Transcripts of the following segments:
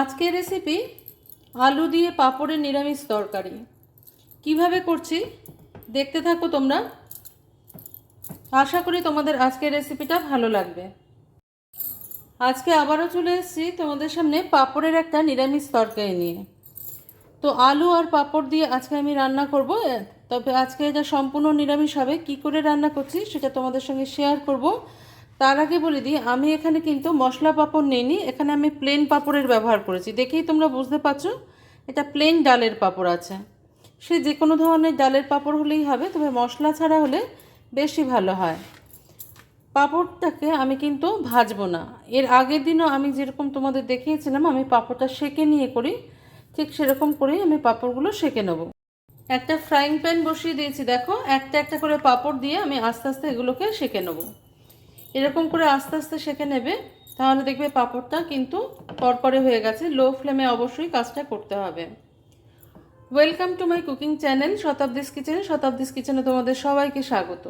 আজকের রেসিপি আলু দিয়ে পাঁপড়ের নিরামিষ তরকারি। কীভাবে করছি? দেখতে থাকো তোমরা। আশা করি তোমাদের আজকের রেসিপিটা ভালো লাগবে। আজকে আবারও চলে এসেছি তোমাদের সামনে পাঁপড়ের একটা নিরামিষ তরকারি নিয়ে। তো আলু আর পাঁপড় দিয়ে আজকে আমি রান্না করব। তবে আজকে এটা সম্পূর্ণ নিরামিষ হবে। কী করে রান্না করছি সেটা তোমাদের সঙ্গে শেয়ার করব। তার আগে বলে দিই, আমি এখানে কিন্তু মশলা পাঁপড় নিইনি, এখানে আমি প্লেন পাঁপড়ের ব্যবহার করেছি। দেখেই তোমরা বুঝতে পারছ, এটা প্লেন ডালের পাঁপড় আছে। সে যে কোনো ধরনের ডালের পাঁপড় হলেই হবে, তবে মশলা ছাড়া হলে বেশি ভালো হয়। পাঁপড়টাকে আমি কিন্তু ভাজবো না। এর আগের দিনও আমি যেরকম তোমাদের দেখিয়েছিলাম, আমি পাঁপড়টা সেকে নিয়ে করি, ঠিক সেরকম করেই আমি পাঁপড়গুলো সেকে নেব। একটা ফ্রাইং প্যান বসিয়ে দিয়েছি, দেখো, একটা একটা করে পাঁপড় দিয়ে আমি আস্তে আস্তে এগুলোকে সেকে নেব। এরকম করে আস্তে আস্তে সেকে নেবে, তাহলে দেখবে পাঁপড়টা কিন্তু করকরে হয়ে গেছে। লো ফ্লেমে অবশ্যই কাজটা করতে হবে। Welcome to my cooking channel Shatabdi's kitchen Shatabdi's কিচেনে তোমাদের সবাইকে স্বাগত।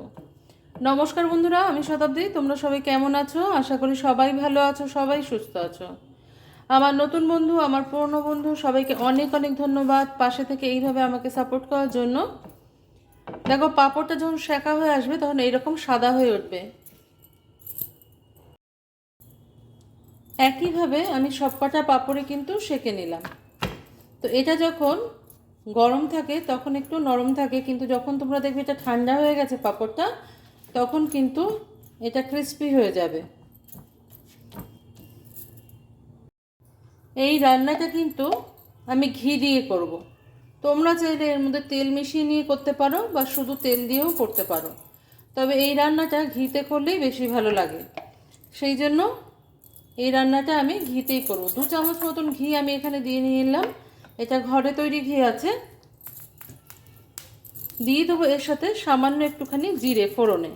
নমস্কার বন্ধুরা, আমি শতাব্দী, তোমরা সবাই কেমন আছো? আশা করি সবাই ভালো আছো, সবাই সুস্থ আছো। আমার নতুন বন্ধু, আমার পুরনো বন্ধু, সবাইকে অনেক অনেক ধন্যবাদ পাশে থেকে এইভাবে আমাকে সাপোর্ট করার জন্য। দেখো, পাঁপড়টা যখন শেখা হয়ে আসবে, তখন এইরকম সাদা হয়ে উঠবে। একইভাবে আমি সব কটা পাঁপড়ে কিন্তু সেকে নিলাম। তো এটা যখন গরম থাকে, তখন একটু নরম থাকে, কিন্তু যখন তোমরা দেখবে এটা ঠান্ডা হয়ে গেছে পাঁপড়টা, তখন কিন্তু এটা ক্রিস্পি হয়ে যাবে। এই রান্নাটা কিন্তু আমি ঘি দিয়ে করব। তোমরা চাইলে এর মধ্যে তেল মিশিয়ে নিয়ে করতে পারো বা শুধু তেল দিয়েও করতে পারো। তবে এই রান্নাটা ঘিতে করলেই বেশি ভালো লাগে। সেই জন্য এই রান্নাটা আমি ঘিতেই করব। দু চামচ মতন ঘি আমি এখানে দিয়ে নিয়ে এলাম। এটা ঘরে তৈরি ঘি আছে। দিয়ে দেবো এর সাথে সামান্য একটুখানি জিরে, ফোড়নে।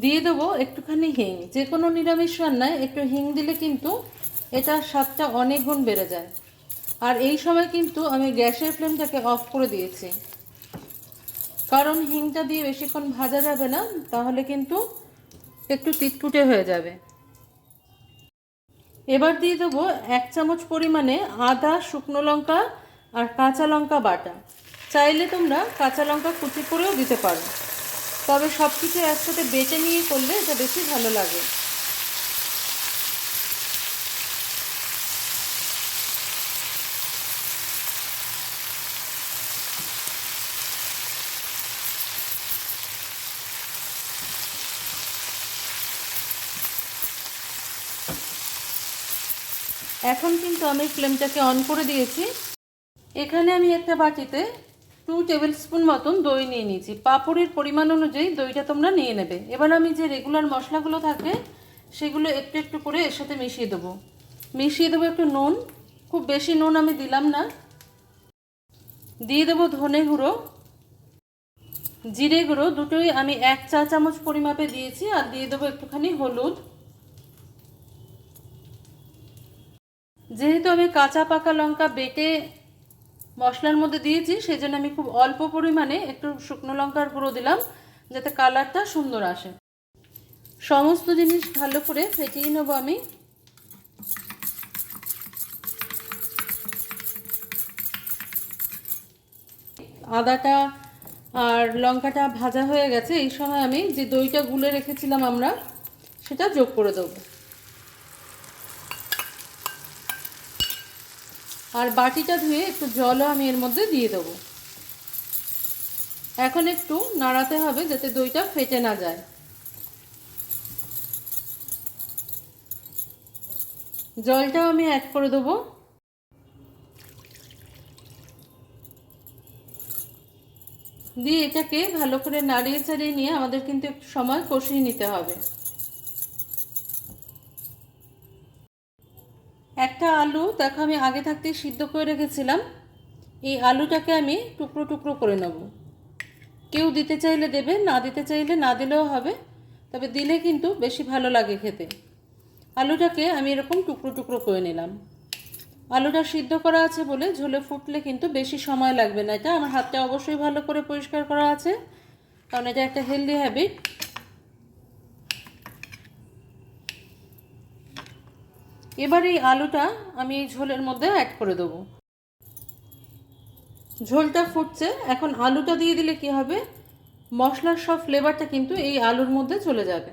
দিয়ে দেবো একটুখানি হিং। যে কোনো নিরামিষ রান্নায় একটু হিং দিলে কিন্তু এটার স্বাদটা অনেক গুণ বেড়ে যায়। আর এই সময় কিন্তু আমি গ্যাসের ফ্লেমটাকে অফ করে দিয়েছি। কারণ হিংটা দিয়ে বেশিক্ষণ ভাজা যাবে না, তাহলে কিন্তু একটু তিতকুটে হয়ে যাবে। এবার দিয়ে দেবো এক চামচ পরিমাণে আদা, শুকনো লঙ্কা আর কাঁচা লঙ্কা বাটা। চাইলে তোমরা কাঁচা লঙ্কা কুচি করেও দিতে পারো। তবে সব কিছু একসাথে বেটে নিয়ে করলে এটা বেশি ভালো লাগে। এখন কিন্তু আমি ফ্লেমটাকে অন করে দিয়েছি। এখানে আমি একটা বাটিতে টু টেবিল স্পুন মতন দই নিয়ে নিয়েছি। পাঁপড়ের পরিমাণ অনুযায়ী দইটা তোমরা নিয়ে নেবে। এবার আমি যে রেগুলার মশলাগুলো থাকে, সেগুলো একটু একটু করে এর সাথে মিশিয়ে দেবো। মিশিয়ে দেবো একটু নুন। খুব বেশি নুন আমি দিলাম না। দিয়ে দেবো ধনে গুঁড়ো। জিরে গুঁড়ো, দুটোই আমি এক চা চামচ পরিমাপে দিয়েছি। আর দিয়ে দেবো একটুখানি হলুদ। যেহেতু আমি কাঁচা পাকা লঙ্কা বেটে মশলার মধ্যে দিয়েছি সেই জন্য আমি খুব অল্প পরিমাণে একটু শুকনো লঙ্কার গুঁড়ো দিলাম, যাতে কালারটা সুন্দর আসে। সমস্ত জিনিস ভালো করে ফেটিয়ে নেব আমি। আদাটা আর লঙ্কাটা ভাজা হয়ে গেছে, এই সময় আমি যে দইটা গুলে রেখেছিলাম আমরা, সেটা যোগ করে দেবো। আর বাটিটা ধুয়ে একটু জলও আমি এর মধ্যে দিয়ে দেবো। এখন একটু নাড়াতে হবে যাতে দইটা ফেটে না যায়। জলটাও আমি অ্যাড করে দেবো। দিয়ে এটাকে ভালো করে নাড়িয়ে চাড়িয়ে নিয়ে আমাদের কিন্তু একটু সময় কষিয়ে নিতে হবে। একটা আলু, দেখো আমি আগে থাকতে সিদ্ধ করে রেখেছিলাম। এই আলুটাকে আমি টুকরো টুকরো করে নেব। কেউ দিতে চাইলে দেবে, না দিতে চাইলে না দিলেও হবে, তবে দিলে কিন্তু বেশি ভালো লাগে খেতে। আলুটাকে আমি এরকম টুকরো টুকরো করে নিলাম। আলুটা সিদ্ধ করা আছে বলে ঝোলে ফুটলে কিন্তু বেশি সময় লাগবে না। এটা আমার হাতটা অবশ্যই ভালো করে পরিষ্কার করা আছে। কারণ এটা একটা হেলদি হ্যাবিট এবার এই আলুটা আমি এই ঝোলের মধ্যে অ্যাড করে দেবো। ঝোলটা ফুটছে, এখন আলুটা দিয়ে দিলে কি হবে? মশলার সব ফ্লেভারটা কিন্তু এই আলুর মধ্যে চলে যাবে।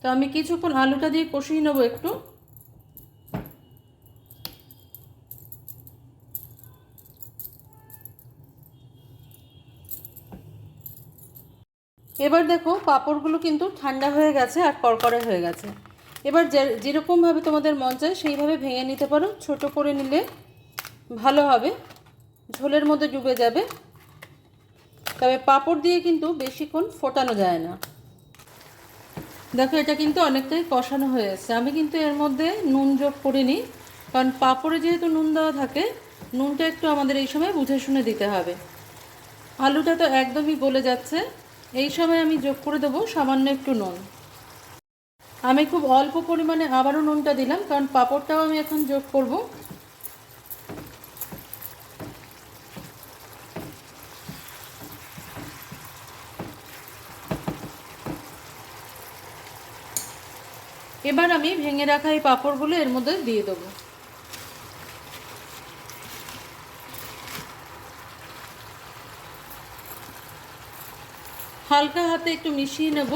তো আমি কিছুক্ষণ আলুটা দিয়ে কষিয়ে নেব একটু। এবার দেখো, পাঁপড়গুলো কিন্তু ঠান্ডা হয়ে গেছে আর কড়কড়ে হয়ে গেছে। এবার যেরকমভাবে তোমাদের মন চায় সেইভাবে ভেঙে নিতে পারো। ছোট করে নিলে ভালো হবে। ঝোলের মধ্যে ডুবে যাবে। তবে পাপড় দিয়ে কিন্তু বেশিক্ষণ ফোটানো যায় না। দেখো, এটা কিন্তু অনেকটাই কষানো হয়ে এসছে। আমি কিন্তু এর মধ্যে নুন যোগ করিনি, কারণ পাপড়ে যেহেতু নুন দেওয়া থাকে, নুনটা একটু আমাদের এই সময় বুঝে শুনে দিতে হবে। আলুটা তো একদমই গলে যাচ্ছে। এই সময় আমি যোগ করে দেবো সামান্য একটু নুন। আমি খুব অল্প পরিমাণে আবারও নুনটা দিলাম, কারণ পাঁপড়টাও আমি এখন যোগ করব। এবার আমি ভেঙে রাখা এই পাঁপড়গুলো এর মধ্যে দিয়ে দেবো। হালকা হাতে একটু মিশিয়ে নেব।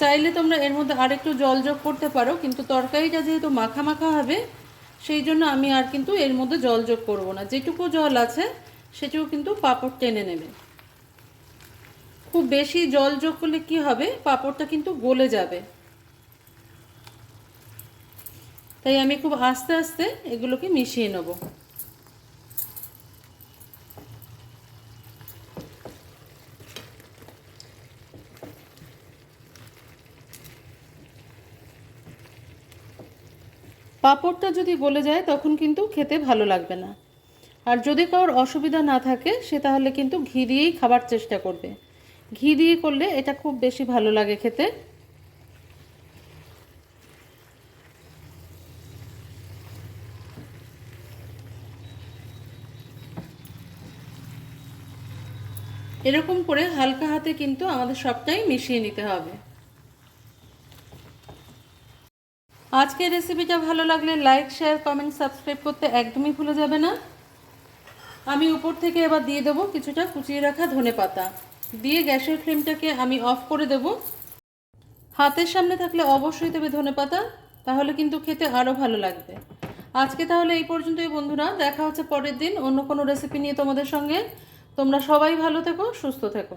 চাইলে তোমরা এর মধ্যে আরেকটু জল যোগ করতে পারো, কিন্তু তরকারিটা যেহেতু মাখা মাখা হবে, সেই জন্য আমি আর কিন্তু এর মধ্যে জল যোগ করব না। যেটুকু জল আছে, সেটুকু কিন্তু পাঁপড় টেনে নেবে। খুব বেশি জল যোগ করলে কি হবে, পাঁপড়টা কিন্তু গলে যাবে। তাই আমি খুব আস্তে আস্তে এগুলোকে মিশিয়ে নেব। পাঁপড়টা যদি গলে যায়, তখন কিন্তু খেতে ভালো লাগবে না। আর যদি কারোর অসুবিধা না থাকে, সে তাহলে কিন্তু ঘি দিয়েই খাবার চেষ্টা করবে। ঘি দিয়ে করলে এটা খুব বেশি ভালো লাগে খেতে। এরকম করে হালকা হাতে কিন্তু আমাদের সবটাই মিশিয়ে নিতে হবে। আজকের রেসিপিটা ভালো লাগলে লাইক শেয়ার কমেন্ট সাবস্ক্রাইব করতে একদমই ভুলে যাবে না। আমি উপর থেকে এবার দিয়ে দেবো কিছুটা কুচিয়ে রাখা ধনে পাতা। দিয়ে গ্যাসের ফ্লেমটাকে আমি অফ করে দেব। হাতের সামনে থাকলে অবশ্যই দেবে ধনে পাতা, তাহলে কিন্তু খেতে আরও ভালো লাগবে। আজকে তাহলে এই পর্যন্তই বন্ধুরা, দেখা হচ্ছে পরের দিন অন্য কোনো রেসিপি নিয়ে তোমাদের সঙ্গে। তোমরা সবাই ভালো থেকো, সুস্থ থেকো।